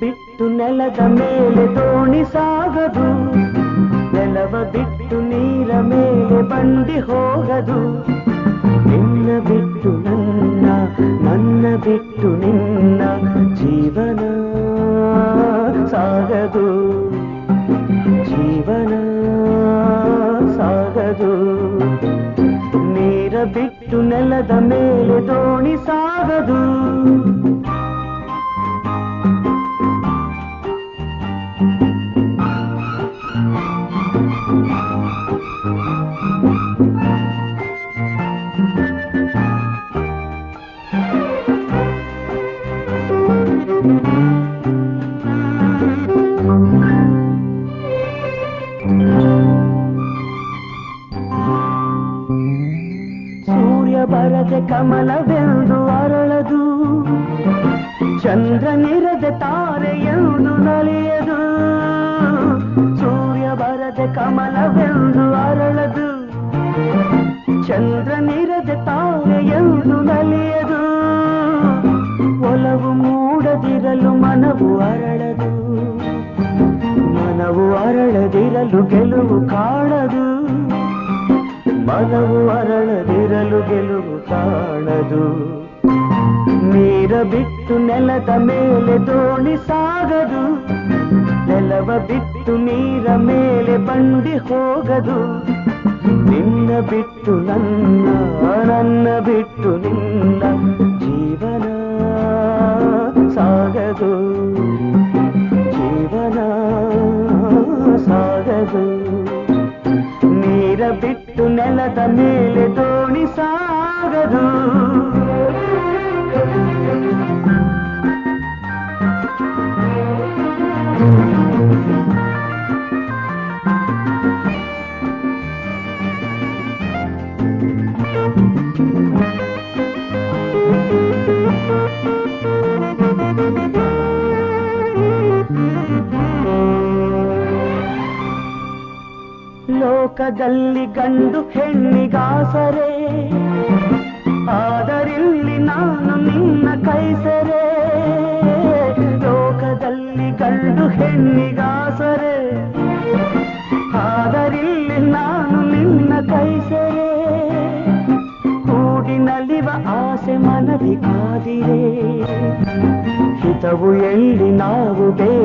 ಬಿಟ್ಟು ನೆಲದ ಮೇಲೆ ದೋಣಿ ಸಾಗದು ನೆಲವ ಬಿಟ್ಟು ನೀರ ಮೇಲೆ ಬಂಡಿ ಹೋಗದು ನಿನ್ನ ಬಿಟ್ಟು ನನ್ನ ನನ್ನ ಬಿಟ್ಟು ನಿನ್ನ ಜೀವನ ಸಾಗದು ಜೀವನ ಸಾಗದು ನೀರ ಬಿಟ್ಟು ನೆಲದ ಮೇಲೆ ದೋಣಿ ಸಾಗದು ಬರದೆ ಕಮಲವೆಂದು ಅರಳದು ಚಂದ್ರನಿರದೆ ತಾರೆಯೆಂದು ನಲಿಯದು ಸೂರ್ಯ ಬರದೆ ಕಮಲವೆಂದು ಅರಳದು ಚಂದ್ರನಿರದೆ ತಾರೆಯೆಂದು ನಲಿಯದು ಮೂಡದಿರಲು ಮನವು ಅರಳದು. ಮನವು ಅರಳದಿರಲು ಗೆಲುವು ಕಾಣದು. ಮನವು ಅರಳದಿರಲು ಗೆಲುವು ಕಾಣದು. ನೀರ ಬಿಟ್ಟು ನೆಲದ ಮೇಲೆ ದೋಣಿ ಸಾಗದು. ನೆಲವ ಬಿಟ್ಟು ನೀರ ಮೇಲೆ ಬಂಡಿ ಹೋಗದು. ನಿನ್ನ ಬಿಟ್ಟು ನನ್ನ ನನ್ನ ಬಿಟ್ಟು ನಿನ್ನ ಜೀವನ ಸಾಗದು ನೀರ ಬಿಟ್ಟು ನೆಲದ ಮೇಲೆ ದೋಣಿ ಸಾಗದು ಲೋಕದಲ್ಲಿ ಗಂಡು ಹೆಣ್ಣಿಗಾಸರೆ. ಆದರಿಲ್ಲಿ ನಾನು ನಿನ್ನ ಕೈಸರೆ. ಲೋಕದಲ್ಲಿ ಗಂಡು ಹೆಣ್ಣಿಗಾಸರೆ. ಆದರಿಲ್ಲಿ ನಾನು ನಿನ್ನ ಕೈಸರೆ. ಕೂಡಿನಲ್ಲಿವ ಆಸೆ ಮನದಿ ಕಾದಿರೆ. ಹಿತವು ಎಲ್ಲಿ ನಾವು ಬೇರೆ